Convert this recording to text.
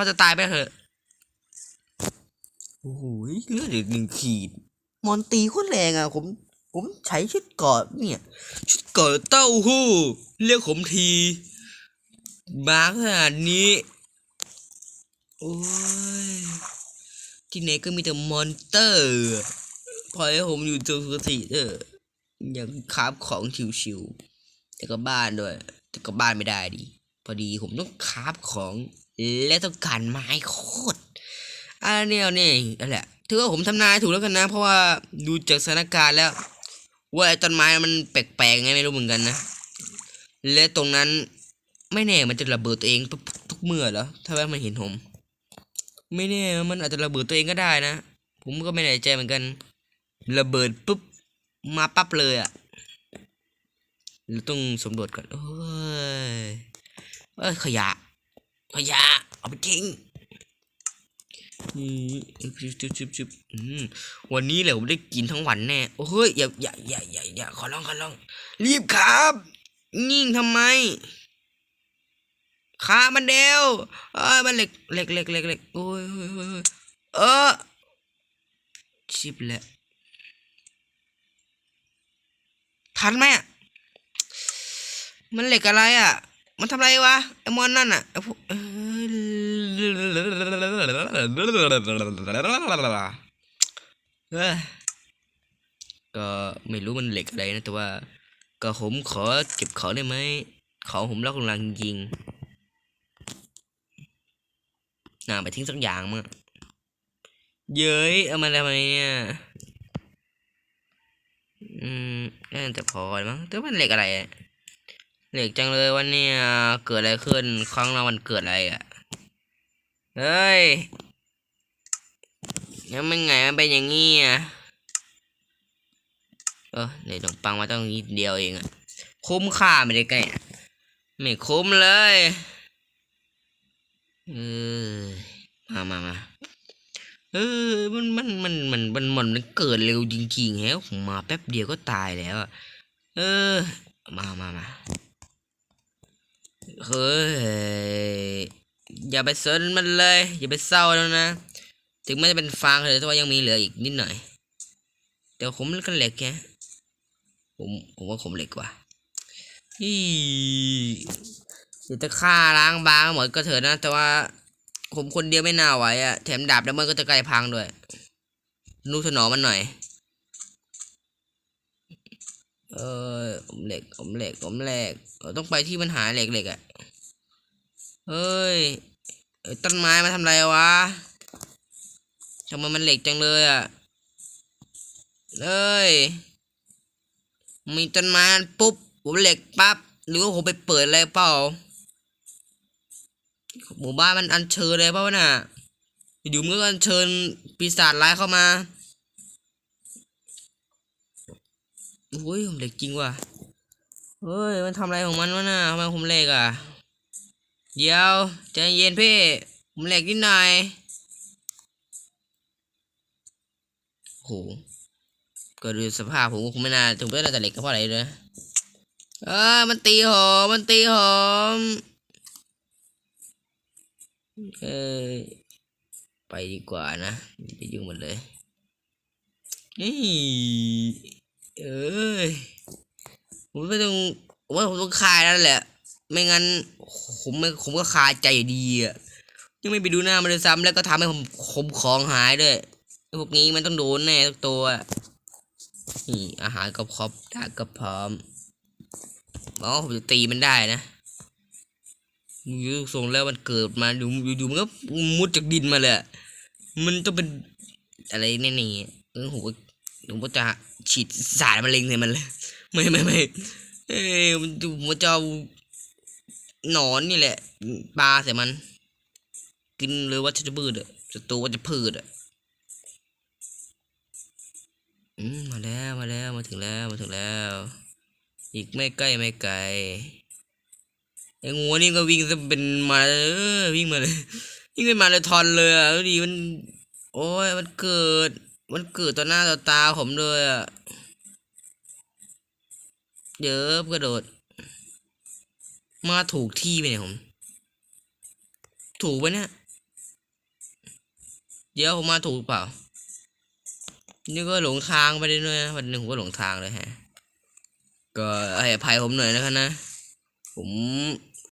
เขาจะตายไปเถอะ โอ้โหเลือดอีกหนึ่งขีด มอนตีโคตรแรงอะ ผม ผมใช้ชุดเกาะเนี่ย ชุดเกาะเต้าหู้ เรียกผมที มาขนาดนี้ โอ้ย ที่ไหนก็มีแต่มอนเตอร์ปล่อยให้ผมอยู่ตัวปกติเถอะยังคาบของชิวๆแต่ก็บ้านด้วย แต่ก็บ้านไม่ได้ดิพอดีผมต้องคาบของ และต้องการไม้โคตรอันเนี้ยนี่นั่นแหละถือว่าผมทำนายถูกแล้วกันนะ เพราะว่าดูจากสถานการณ์แล้ว ว่าต้นไม้มันแปลกๆไงไม่รู้เหมือนกันนะ และตรงนั้นไม่แน่มันจะระเบิดตัวเองทุกทุกเมื่อเหรอถ้าว่ามันเห็นผม ไม่แน่มันอาจจะระเบิดตัวเองก็ได้นะ ผมก็ไม่แน่ใจเหมือนกัน ระเบิดปุ๊บมาปั๊บเลยอะ่ะเราต้องสำรวจก่อนโอ้ยเอ้ยขยะ ขยะเอาไปทิ้งจุบจุบจุบจุบอืมวันนี้แหละผมได้กินทั้งวันแน่ โอ้เฮ้ย อย่าอย่าอย่าอย่าอย่าขอร้องขอร้อง รีบครับ นิ่งทำไมขามันเดวเอ้ยมันเหล็กเหล็กเหล็กเหล็กเหล็กโอ้ยโอ้ยโอ้ยโอ้ยเออ ชิบแหละทันไหมมันเหล็กอะไรอะ มันทำอะไรวะไอมอนนั่นอะก็ไม่รู้มันเหล็กอะไรนะแต่ว่า ก็ผมขอเก็บของได้ไหมของผมล็อกลังยิงน่าไปทิ้งสักอย่างมั้งเย้ยเอามาทำไมเนี่ยอืมน่าจะพอมั้งแต่ว่ามันเหล็กอะไรอะ เหล็กจังเลยวันนี้เกิดอะไรขึ้น ครั้งเราวันเกิดอะไรอะ เฮ้ยยังไม่ไงมันเป็นอย่างงี้อะเออเดี๋ยวขนมปังมาต้องนิดเดียวเองอะ คุ้มค่าไม่ได้ไงไม่คุ้มเลยเออมามามาเออ มัน มัน มัน มัน มัน มันมันเกิดเร็วจริงๆแฮะผมาแป๊บเดียวก็ตายแล้ว เออ มามามา เฮ้ยอย่าไปสนมันเลย อย่าไปเศร้าแล้วนะ ถึงแม้จะเป็นฟางเลยแต่ว่ายังมีเหลืออีกนิดหน่อย แต่ผมก็เหล็กแค่ผมผมว่าผมเหล็กกว่าอีเดี๋ยวจะฆ่าล้างบางหมดก็เถอะนะ แต่ว่าผมคนเดียวไม่น่าไหวอะแถมดาบแล้วมันก็จะใกล้พังด้วยนูถนอมมันหน่อย เออผมเหล็กผมเหล็กผมเหล็กเราต้องไปที่มันหาเหล็กเหล็กอะเฮ้ยต้นไม้มาทำอะไรวะทำไมมันเหล็กจังเลยอะเอ้ยมีต้นไม้ปุ๊บผมเหล็กปั๊บหรือว่าผมไปเปิดอะไรเปล่าหมู่บ้านมันอัญเชิญเลยเปล่าน่ะอยู่ๆมันก็อัญเชิญปีศาจร้ายเข้ามา โอ้ยผมเหล็กจริงว่ะเฮ้ยมันทำอะไรของมันวะน่ะทำไมผมเหล็กอะ เดี๋ยวใจเย็นพี่ ผมเหล็กนิดหน่อยโหก็ดูสภาพผมก็คงไม่น่าถึงไม่น่าจะเหล็กก็เพราะอะไรเลยเออมันตีหอมมันตีหอมเออไปดีกว่านะอย่าไปยุ่งมันเลยนี่ เอ้ยผมไม่ต้องผมว่าผมต้องคายแล้วแหละ ไม่งั้น ผมไม่ผมก็คาใจดีอะยังไม่ไปดูหน้ามันเลยซ้ำแล้วก็ทำให้ผมคมของหายด้วยพวกนี้มันต้องโดนแน่ทุกตัวนี่อาหารก็ครบดาบก็พร้อมอ๋อผมจะตีมันได้นะยูส่งแล้วมันเกิดมาอยู่อยู่มันก็มุดจากดินมาเลยมันต้องเป็นอะไรแน่ๆเออผม ผมก็จะฉีดสารมะเร็งใส่มันเลย ไม่ไม่ไม่เอ้ยมันผมจะเอาหนอนนี่แหละปลาใส่มัน กินเลยว่าจะพืชอะศัตรูว่าจะพืชอะอืมมาแล้วมาแล้วมาถึงแล้วมาถึงแล้ว อีกไม่ใกล้ไม่ไกลไอ้งูนี่ก็วิ่งซะเป็นมาเออวิ่งมาเลยวิ่งเป็นมาเลยทอนเลยอะดีมัน โอ้ยมันเกิด มันเกิดต่อหน้าต่อตาผมเลยอะเยอะกระโดด มาถูกที่ไปเนี่ยผม ถูกไปเนี่ยดี๋ยวผมมาถูกเปล่า นี่ก็หลงทางไปเรื่อยๆนะวันหนึ่งผมก็หลงทางเลยฮะ ก็ให้อภัยผมหน่อยนะครับนะ ผม